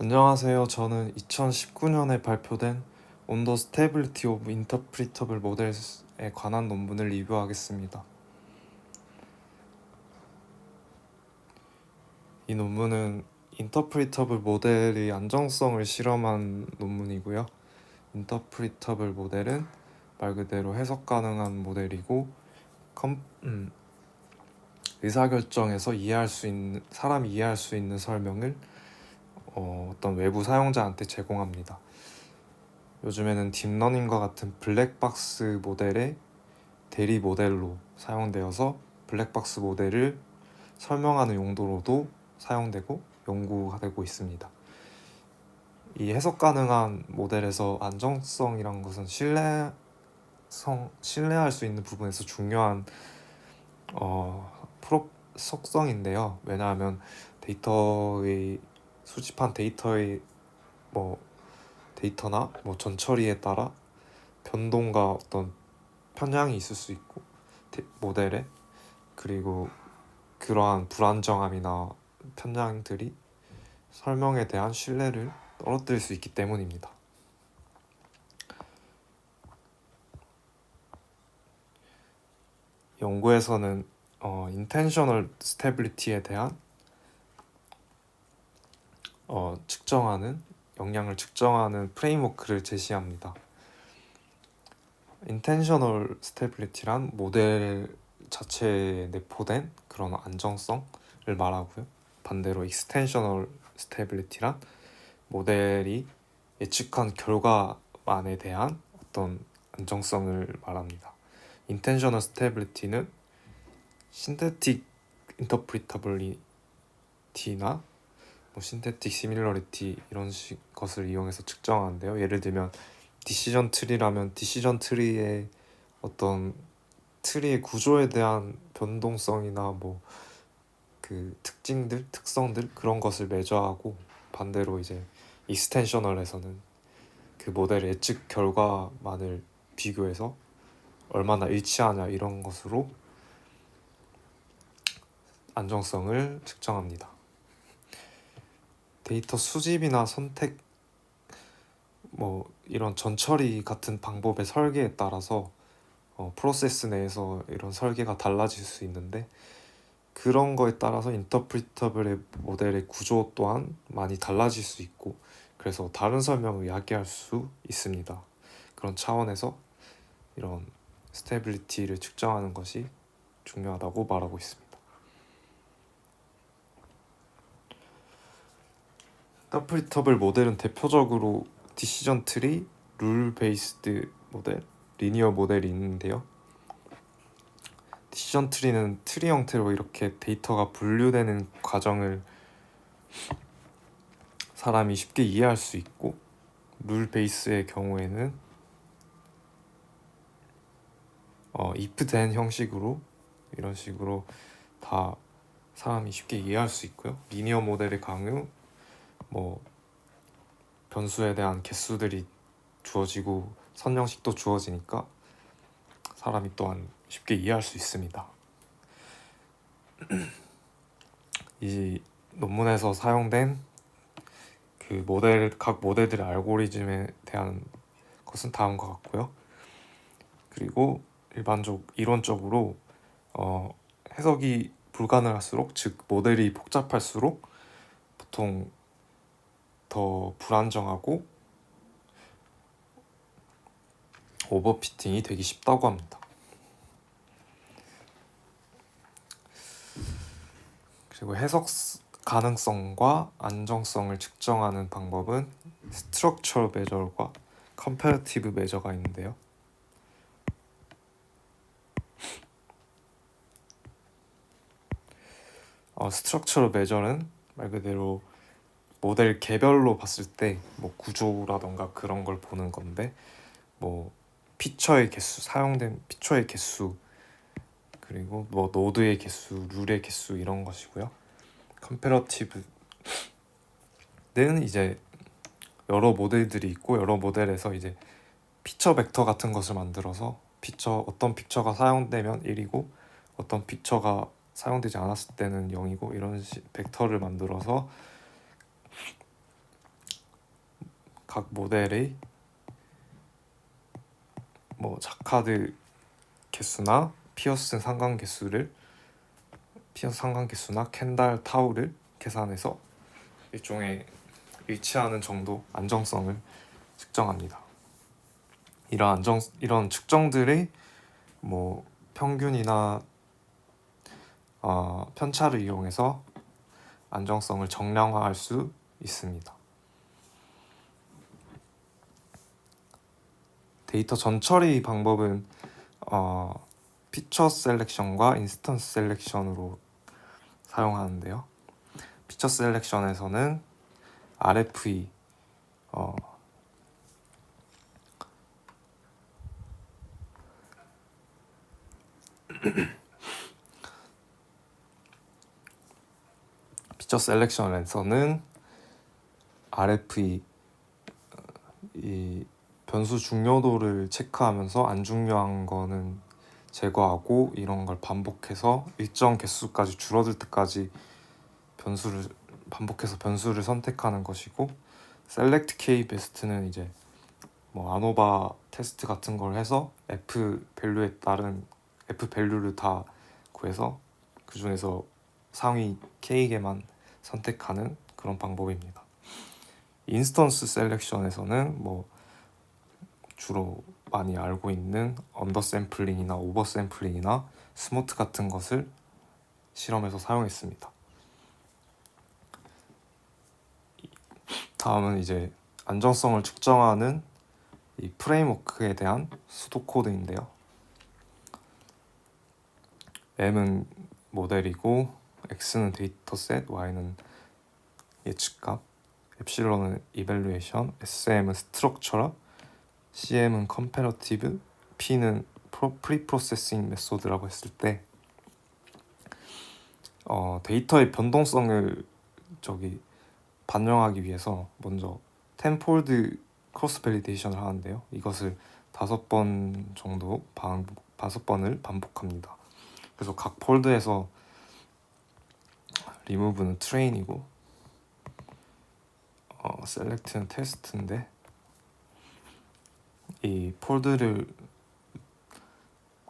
안녕하세요. 저는 2019년에 발표된 On the Stability of Interpretable Models에 관한 논문을 리뷰하겠습니다. 이 논문은 Interpretable 모델의 안정성을 실험한 논문이고요. Interpretable 모델은 말 그대로 해석 가능한 모델이고 컴, 음, 의사결정에서 이해할 수 있는 사람이 이해할 수 있는 설명을 어, 어떤 외부 사용자한테 제공합니다. 요즘에는 딥러닝과 같은 블랙박스 모델의 대리 모델로 사용되어서 블랙박스 모델을 설명하는 용도로도 사용되고 연구되고 있습니다. 이 해석 가능한 모델에서 안정성이란 것은 신뢰성 신뢰할 수 있는 부분에서 중요한 어, 프로 속성인데요. 왜냐하면 데이터의 수집한 데이터의 뭐 데이터나 뭐 전처리에 따라 변동과 어떤 편향이 있을 수 있고 데, 모델에 그리고 그러한 불안정함이나 편향들이 설명에 대한 신뢰를 떨어뜨릴 수 있기 때문입니다. 연구에서는 어, intentional stability에 대한 어, 측정하는 영향을 측정하는 프레임워크를 제시합니다. intentional stability란 모델 자체에 내포된 그런 안정성을 말하고요. 반대로 extensional stability란 모델이 예측한 결과만에 대한 어떤 안정성을 말합니다. intentional stability는 synthetic interpretability나 뭐 신테틱 시밀러리티 이런 식 것을 이용해서 측정하는데요. 예를 들면 디시전 트리라면 디시전 트리의 어떤 트리의 구조에 대한 변동성이나 뭐 그 특징들, 특성들 그런 것을 매저하고 반대로 이제 익스텐셔널에서는 그 모델의 예측 결과만을 비교해서 얼마나 일치하냐 이런 것으로 안정성을 측정합니다. 데이터 수집이나 선택 뭐 이런 전처리 같은 방법의 설계에 따라서 어, 프로세스 내에서 이런 설계가 달라질 수 있는데 그런 거에 따라서 인터프리터블의 모델의 구조 또한 많이 달라질 수 있고 그래서 다른 설명을 야기할 수 있습니다. 그런 차원에서 이런 스테빌리티를 측정하는 것이 중요하다고 말하고 있습니다. 인터프리터블 모델은 대표적으로 디시전 트리, 룰 베이스드 모델, 리니어 모델이 있는데요. 디시전 트리는 트리 형태로 이렇게 데이터가 분류되는 과정을 사람이 쉽게 이해할 수 있고 룰 베이스의 경우에는 어, if then 형식으로 이런 식으로 다 사람이 쉽게 이해할 수 있고요. 리니어 모델의 강우 뭐 변수에 대한 개수들이 주어지고 선형식도 주어지니까 사람이 또한 쉽게 이해할 수 있습니다. 이 논문에서 사용된 그 모델 각 모델들의 알고리즘에 대한 것은 다음과 같고요. 그리고 일반적 이론적으로 어, 해석이 불가능할수록 즉 모델이 복잡할수록 보통 더 불안정하고 오버피팅이 되기 쉽다고 합니다. 그리고 해석 가능성과 안정성을 측정하는 방법은 스트럭처 매저과 컴패러티브 매저가 있는데요. 어, 스트럭처 매저는 말 그대로 모델 개별로 봤을 때 뭐 구조라던가 그런 걸 보는 건데 뭐 피처의 개수 사용된 피처의 개수 그리고 뭐 노드의 개수 룰의 개수 이런 것이고요. 컴페러티브는 이제 여러 모델들이 있고 여러 모델에서 이제 피처 벡터 같은 것을 만들어서 피처 어떤 피처가 사용되면 1이고 어떤 피처가 사용되지 않았을 때는 0이고 이런 시, 벡터를 만들어서 각 모델의 뭐 자카드 개수나 피어스 상관 개수를 피어스 상관 개수나 캔달 타우를 계산해서 일종의 일치하는 정도 안정성을 측정합니다. 이런 안정 이런 측정들의 뭐 평균이나 어, 편차를 이용해서 안정성을 정량화할 수 있습니다. 데이터 전처리 방법은 어, 피처 셀렉션과 인스턴스 셀렉션으로 사용하는데요. 피처 셀렉션에서는 RFE 어, 피처 셀렉션에서는 RFE 어, 이 변수 중요도를 체크하면서 안 중요한 거는 제거하고 이런 걸 반복해서 일정 개수까지 줄어들 때까지 변수를 반복해서 변수를 선택하는 것이고 select k best는 이제 뭐 아노바 테스트 같은 걸 해서 f 밸류에 따른 f 밸류를 다 구해서 그 중에서 상위 k개만 선택하는 그런 방법입니다. 인스턴스 셀렉션에서는 뭐 주로 많이 알고 있는 언더 샘플링이나 오버 샘플링이나 스모트 같은 것을 실험에서 사용했습니다. 다음은 이제 안정성을 측정하는 이 프레임워크에 대한 수도 코드인데요. M은 모델이고 X는 데이터셋, Y는 예측값, 엡실론은 이벨루에이션, SM은 스트럭처럴, CM은 컴패러티브, P는 프리 프로세싱 메소드라고 했을 때 어, 데이터의 변동성을 저기 반영하기 위해서 먼저 텐폴드 크로스 밸리데이션을 하는데요. 이것을 다섯 번 정도 반복, 다섯 번을 반복합니다. 그래서 각 폴드에서 리무브는 트레인이고 어, 셀렉트는 테스트인데 이 폴드를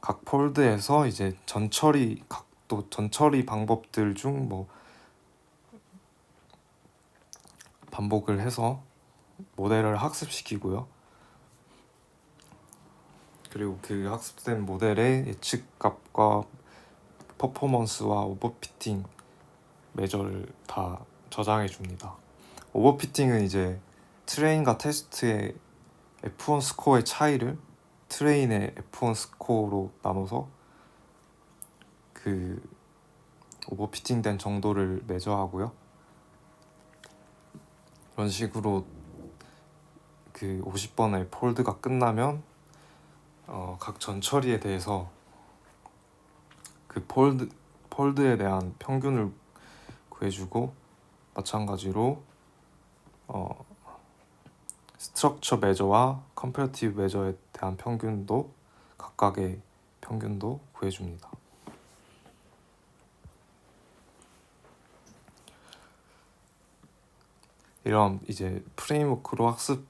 각 폴드에서 이제 전처리 각도 전처리 방법들 중 뭐 반복을 해서 모델을 학습시키고요. 그리고 그 학습된 모델의 예측값과 퍼포먼스와 오버피팅 매저를 다 저장해 줍니다. 오버피팅은 이제 트레인과 테스트의 F1 스코어의 차이를 트레인의 F1 스코어로 나눠서 그 오버피팅된 정도를 매저하고요. 이런 식으로 그 50번의 폴드가 끝나면 어, 각 전처리에 대해서 그 폴드 폴드에 대한 평균을 구해주고 마찬가지로 어, 스트럭처 매저와 컴퍼러티브 매저에 대한 평균도 각각의 평균도 구해줍니다. 이런 이제 프레임워크로 학습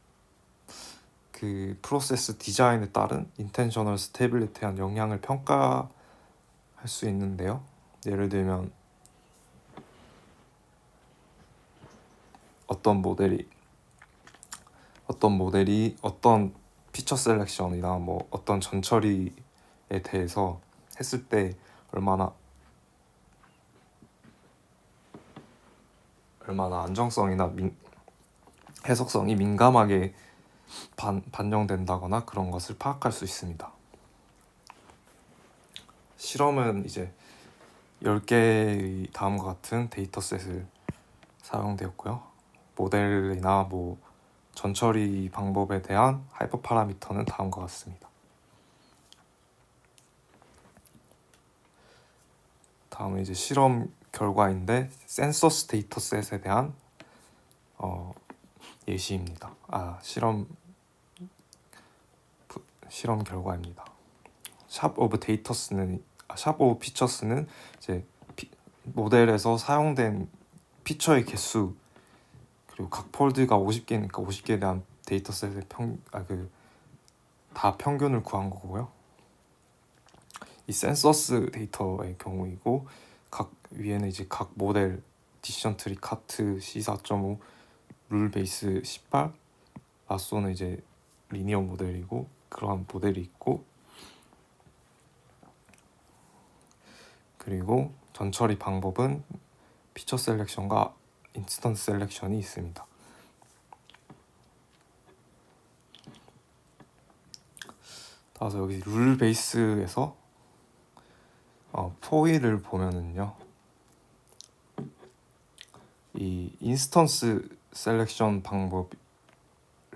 그 프로세스 디자인에 따른 인텐셔널 스테빌리티에 대한 영향을 평가할 수 있는데요. 예를 들면 어떤 모델이 어떤 모델이 어떤 피처 셀렉션이나 뭐 어떤 전처리에 대해서 했을 때 얼마나 얼마나 안정성이나 민, 해석성이 민감하게 반, 반영된다거나 그런 것을 파악할 수 있습니다. 실험은 이제 10개의 다음과 같은 데이터셋을 사용되었고요. 모델이나 뭐 전처리 방법에 대한 하이퍼 파라미터는 다음과 같습니다. 다음은 이제 실험 결과인데 센서스 데이터셋에 대한 어, 예시입니다. 아 실험 실험 결과입니다. 샵 오브 데이터스는 아, 샵 오브 피처스는 이제 피, 모델에서 사용된 피처의 개수 그리고 각 폴드가 50개니까 50개에 대한 데이터셋의 평 아 그 다 평균을 구한 거고요. 이 센서스 데이터의 경우이고 각 위에는 이제 각 모델 디시전 트리 카트 C4.5 룰 베이스 18 라쏘는 이제 리니어 모델이고 그러한 모델이 있고 그리고 전처리 방법은 피처 셀렉션과 인스턴트 셀렉션이 있습니다. 따라서 여기 룰 베이스에서 어, 포일을 보면은요 이 인스턴스 셀렉션 방법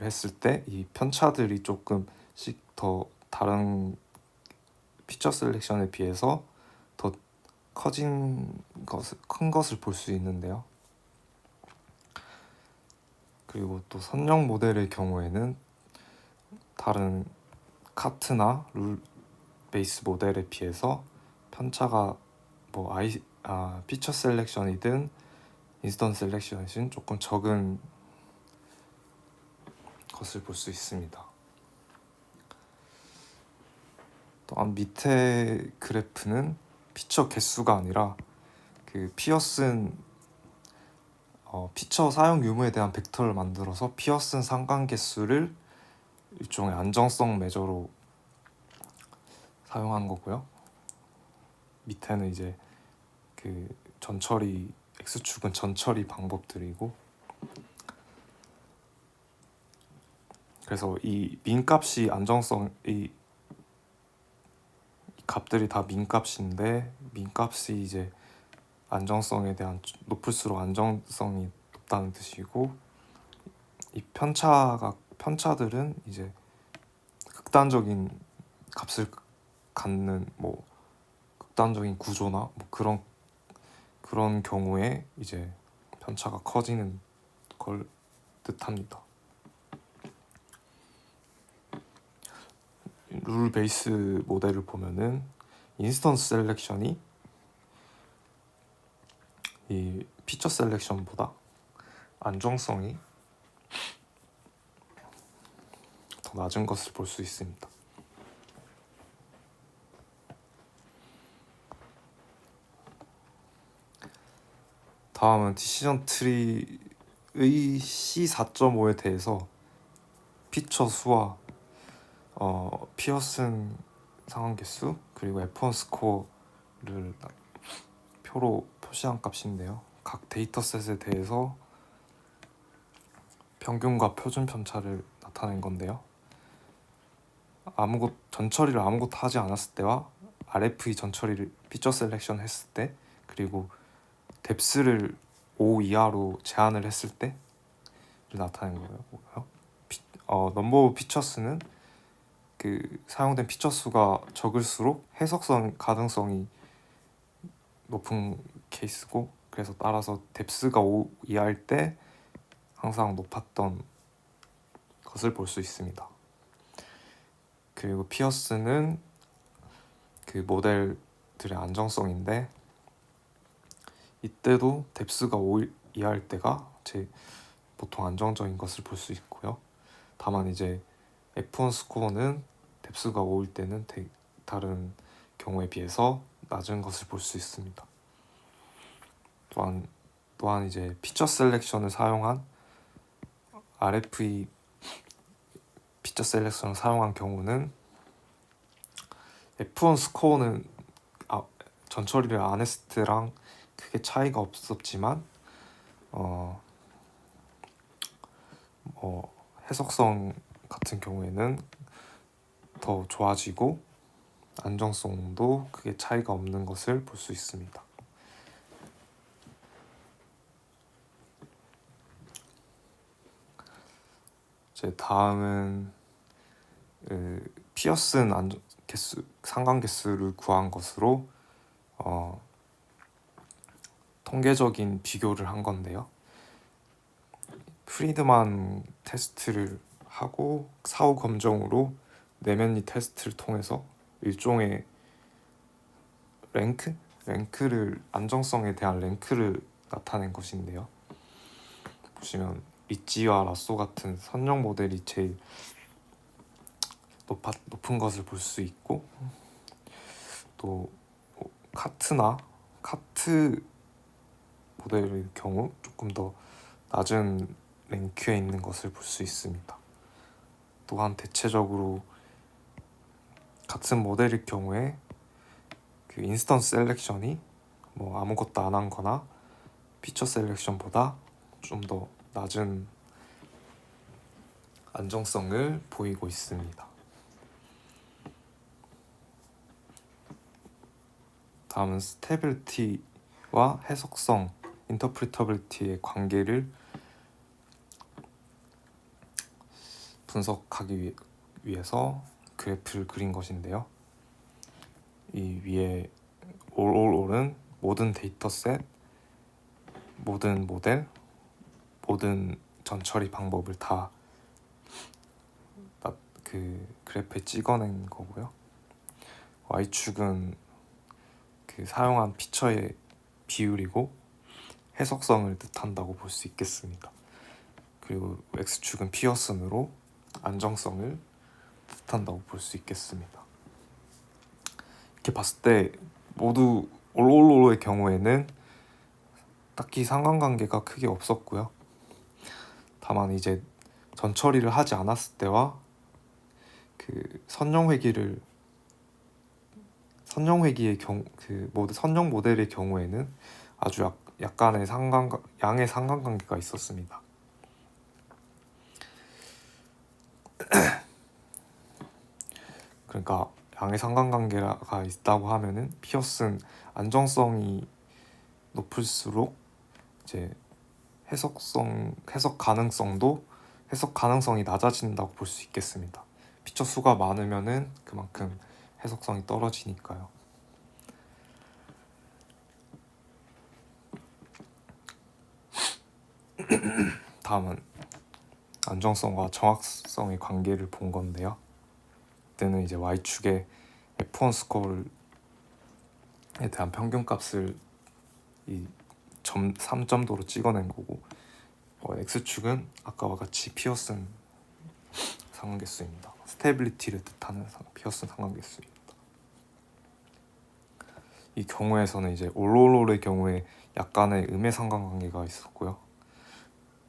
했을 때 이 편차들이 조금씩 더 다른 피처 셀렉션에 비해서 더 커진 것을 큰 것을 볼 수 있는데요. 그리고 또 선형 모델의 경우에는 다른 카트나 룰 베이스 모델에 비해서 편차가 뭐 아이 아 피처 셀렉션이든 인스턴 셀렉션이든 조금 적은 것을 볼 수 있습니다. 또한 밑에 그래프는 피처 개수가 아니라 그 피어슨 어, 피처 사용 유무에 대한 벡터를 만들어서 피어슨 상관 개수를 일종의 안정성 매저로 사용한 거고요. 밑에는 이제 그 전처리 x축은 전처리 방법들이고 그래서 이 민값이 안정성 이 값들이 다 민값인데 민값이 이제 안정성에 대한 높을수록 안정성이 높다는 뜻이고 이 편차가 편차들은 이제 극단적인 값을 갖는 뭐 극단적인 구조나 뭐 그런 그런 경우에 이제 편차가 커지는 걸 뜻합니다. 룰 베이스 모델을 보면은 인스턴스 셀렉션이 이 피처 셀렉션보다 안정성이 더 낮은 것을 볼 수 있습니다. 다음은 디시전 트리의 C4.5에 대해서 피처 수와 어, 피어슨 상황 개수 그리고 F1 스코어를 표로 표시한 값인데요. 각 데이터셋에 대해서 평균과 표준 편차를 나타낸 건데요. 아무것 전처리를 아무것도 하지 않았을 때와 RFE 전처리를 피처 셀렉션 했을 때 그리고 뎁스를 5 이하로 제한을 했을 때를 나타낸 거예요. 어, 넘버 피처스는 그 사용된 피처 수가 적을수록 해석성 가능성이 높은 케이스고 그래서 따라서 뎁스가 5 이하일 때 항상 높았던 것을 볼 수 있습니다. 그리고 피어스는 그 모델들의 안정성인데 이때도 뎁스가 5 이하일 때가 제 보통 안정적인 것을 볼 수 있고요. 다만 이제 F1 스코어는 뎁스가 5일 때는 다른 경우에 비해서 낮은 것을 볼 수 있습니다. 또한 또한 이제 피처 셀렉션을 사용한 RFE 피처 셀렉션을 사용한 경우는 F1 스코어는 아, 전처리를 안 했을 때랑 크게 차이가 없었지만 어, 어, 해석성 같은 경우에는 더 좋아지고 안정성도 크게 차이가 없는 것을 볼 수 있습니다. 제 다음은 그 피어슨 개수 상관 개수를 구한 것으로 어, 통계적인 비교를 한 건데요. 프리드만 테스트를 하고 사후 검정으로 내면리 테스트를 통해서 일종의 랭크? 랭크를 안정성에 대한 랭크를 나타낸 것인데요. 보시면 미찌와 라쏘 같은 선형 모델이 제일 높아, 높은 것을 볼 수 있고 또 뭐 카트나 카트 모델의 경우 조금 더 낮은 랭크에 있는 것을 볼 수 있습니다. 또한 대체적으로 같은 모델일 경우에 그 인스턴스 셀렉션이 뭐 아무것도 안 한 거나 피처 셀렉션보다 좀더 낮은 안정성을 보이고 있습니다. 다음은 스테빌리티와 해석성, 인터프리터빌리티의 관계를 분석하기 위- 위해서 그래프를 그린 것인데요. 이 위에 all은 모든 데이터셋, 모든 모델, 모든 전처리 방법을 다 그 그래프에 찍어낸 거고요. y축은 그 사용한 피처의 비율이고 해석성을 뜻한다고 볼 수 있겠습니다. 그리고 x축은 피어슨으로 안정성을 뜻한다고 볼 수 있겠습니다. 이렇게 봤을 때 모두 올올로의 경우에는 딱히 상관관계가 크게 없었고요. 다만 이제 전처리를 하지 않았을 때와 그 선형 회기를 선형 회기의 경그 모드 선형 모델의 경우에는 아주 약, 약간의 상관 양의 상관관계가 있었습니다. 그러니까 양의 상관관계가 있다고 하면은 피어슨 안정성이 높을수록 이제 해석성 해석 가능성도 해석 가능성이 낮아진다고 볼 수 있겠습니다. 피처 수가 많으면은 그만큼 해석성이 떨어지니까요. 다음은 안정성과 정확성의 관계를 본 건데요. 그때는 이제 y축에 F1 스코어에 대한 평균값을 이 점 3점도로 찍어낸 거고 어, x축은 아까와 같이 피어슨 상관계수입니다. 스테빌리티를 뜻하는 상- 피어슨 상관계수입니다. 이 경우에서는 이제 올롤롤의 경우에 약간의 음의 상관관계가 있었고요.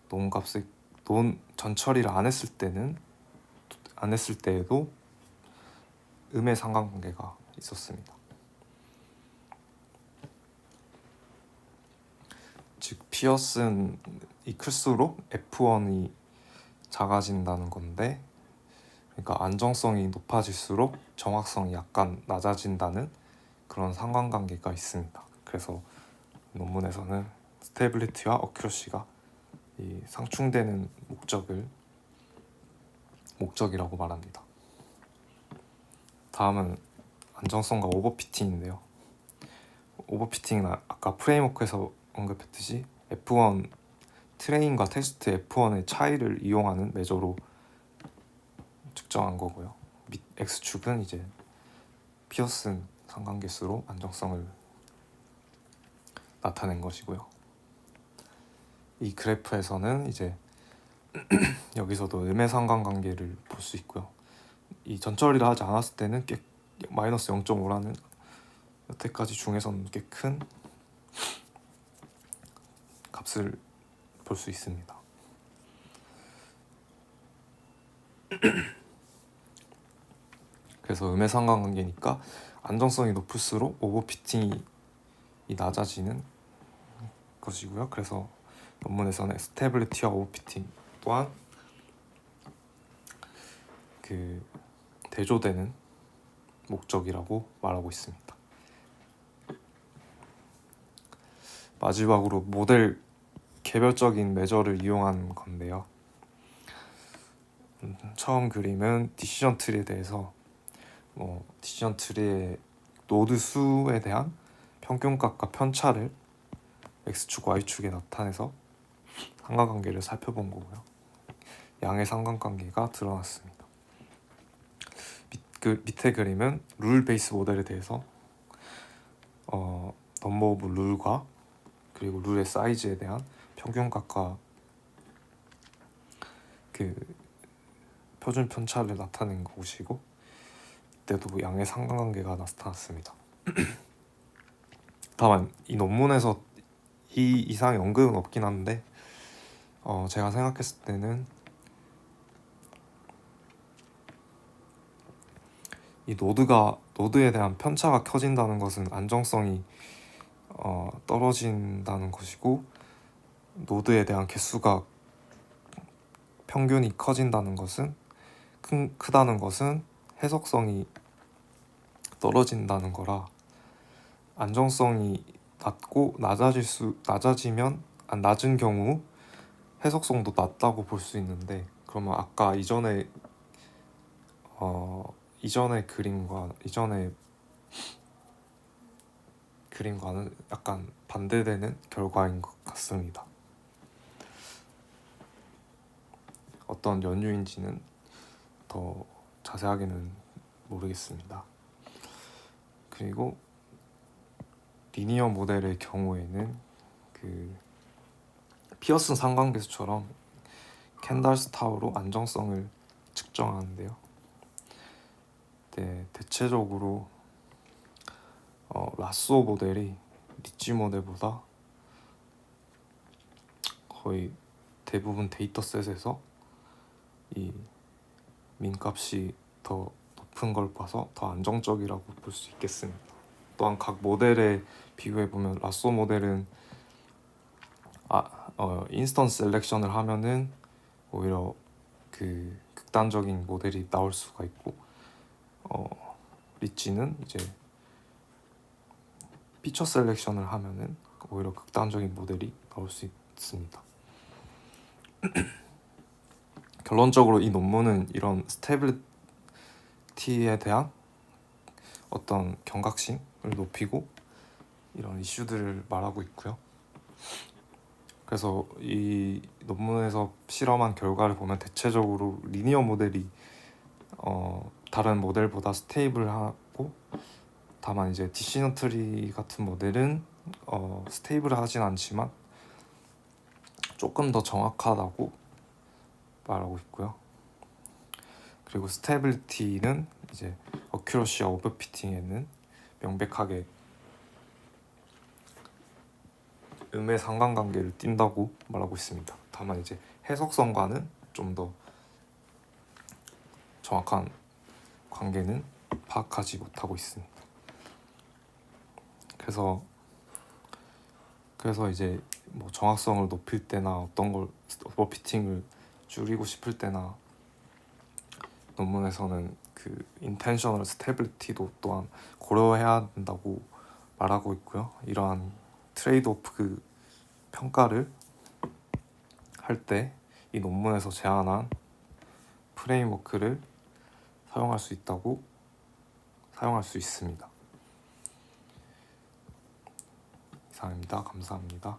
논값을 논 전처리를 안 했을 때는 안 했을 때에도 음의 상관관계가 있었습니다. 즉 피어슨이 클수록 F1이 작아진다는 건데 그러니까 안정성이 높아질수록 정확성이 약간 낮아진다는 그런 상관관계가 있습니다. 그래서 논문에서는 스테빌리티와 어큐러시가 이 상충되는 목적을 목적이라고 말합니다. 다음은 안정성과 오버피팅인데요. 오버피팅은 아- 아까 프레임워크에서 언급했듯이 F1 트레인과 테스트 F1의 차이를 이용하는 매저로 측정한 거고요. 밑 X축은 이제 피어슨 상관계수로 안정성을 나타낸 것이고요. 이 그래프에서는 이제 여기서도 음의 상관관계를 볼 수 있고요. 이 전처리를 하지 않았을 때는 꽤 마이너스 0.5라는 여태까지 중에서는 꽤 큰 값을 볼 수 있습니다. 그래서 음의 상관관계니까 안정성이 높을수록 오버피팅이 낮아지는 것이고요. 그래서 논문에서는 스테빌리티와 오버피팅 또한 그 대조되는 목적이라고 말하고 있습니다. 마지막으로 모델 개별적인 매저를 이용한 건데요. 음, 처음 그림은 디시전 트리에 대해서 뭐 디시전 트리의 노드 수에 대한 평균값과 편차를 x축, y축에 나타내서 상관관계를 살펴본 거고요. 양의 상관관계가 드러났습니다. 밑, 그 밑에 그림은 룰 베이스 모델에 대해서 어, 넘버 오브 룰과 그리고 룰의 사이즈에 대한 평균값과 그 표준 편차를 나타낸 것이고 이때도 양의 상관관계가 나타났습니다. 다만 이 논문에서 이 이상의 언급은 없긴 한데 어 제가 생각했을 때는 이 노드가 노드에 대한 편차가 켜진다는 것은 안정성이 어 떨어진다는 것이고 노드에 대한 개수가 평균이 커진다는 것은 큰, 크다는 것은 해석성이 떨어진다는 거라 안정성이 낮고 낮아질 수 낮아지면 아, 낮은 경우 해석성도 낮다고 볼 수 있는데 그러면 아까 이전에 어 이전의 그림과 이전의 그림과는 약간 반대되는 결과인 것 같습니다. 어떤 연유인지는 더 자세하게는 모르겠습니다. 그리고 리니어 모델의 경우에는 그 피어슨 상관계수처럼 캔달스 타워로 안정성을 측정하는데요. 네, 대체적으로 어, 라쏘 모델이 리치 모델보다 거의 대부분 데이터셋에서 이 민값이 더 높은 걸 봐서 더 안정적이라고 볼 수 있겠습니다. 또한 각 모델에 비교해 보면 라쏘 모델은 아, 어, 인스턴스 셀렉션을 하면은 오히려 그 극단적인 모델이 나올 수가 있고 어, 리치는 이제 피처 셀렉션을 하면은 오히려 극단적인 모델이 나올 수 있습니다. 결론적으로 이 논문은 이런 스테빌리티에 대한 어떤 경각심을 높이고 이런 이슈들을 말하고 있고요. 그래서 이 논문에서 실험한 결과를 보면 대체적으로 리니어 모델이 어, 다른 모델보다 스테이블하고 다만 이제 디시전 트리 같은 모델은 어, 스테이블하진 않지만 조금 더 정확하다고 말하고 있고요. 그리고 스테빌리티는 이제 어큐러시와 오버피팅에는 명백하게 음의 상관관계를 띈다고 말하고 있습니다. 다만 이제 해석성과는 좀 더 정확한 관계는 파악하지 못하고 있습니다. 그래서 그래서 이제 뭐 정확성을 높일 때나 어떤 걸 오버피팅을 줄이고 싶을 때나 논문에서는 그 인텐셔널 스테빌리티도 또한 고려해야 된다고 말하고 있고요. 이러한 트레이드 오프 그 평가를 할 때 이 논문에서 제안한 프레임워크를 사용할 수 있다고 사용할 수 있습니다. 이상입니다. 감사합니다.